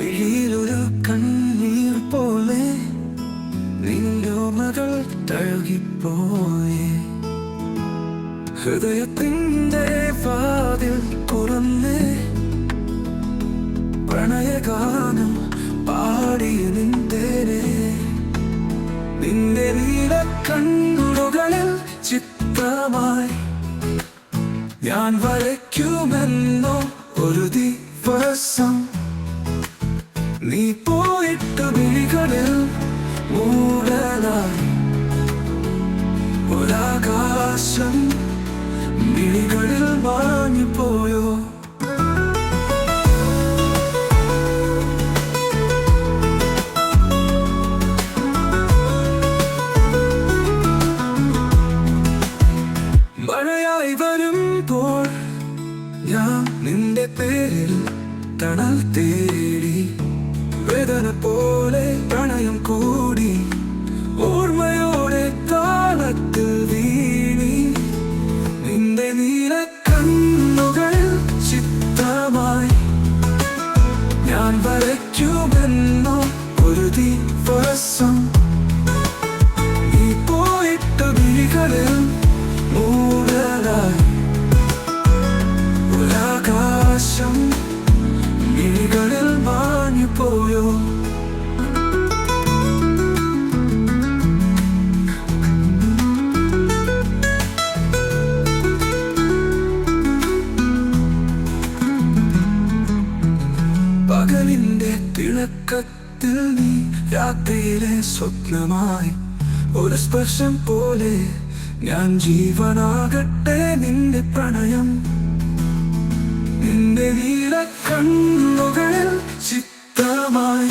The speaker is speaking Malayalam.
മിഴിയിലൊരു കണ്ണീർ പോലെ നിന്റെ മകൾ തഴുകിപ്പോയേ. ഹൃദയത്തിന്റെ വാതിൽ തുറന്ന് പ്രണയഗാനം പാടിയ നിന്തേനെ. നിന്റെ നീല കണ്ണുകളിൽ ചിത്രമായി ഞാൻ വരയ്ക്കുമെന്നോ ഒരു ദിവസം. മൂടലായി ഒരാകാശം വിളികളിൽ മാഞ്ഞു പോയോ മഴയായി വരുമ്പോൾ ഞാൻ നിന്റെ പേരിൽ തണൽ തേടി ദിവസം നീ പോയിട്ട് വിളികളിൽ മൂടലായി. ഒരാകാശം മിഴികളിൽ മാഞ്ഞു പോയോ? പകലിന്റെ തിളക്കത്തിൽ നീ രാത്രിയിലെ സ്വപ്നമായി ഒരു സ്പർശം പോലെ ഞാൻ ജീവനാകട്ടെ നിന്റെ പ്രണയം. നിന്റെ വീരക്കണ്ണുകളിൽ ചിത്രമായി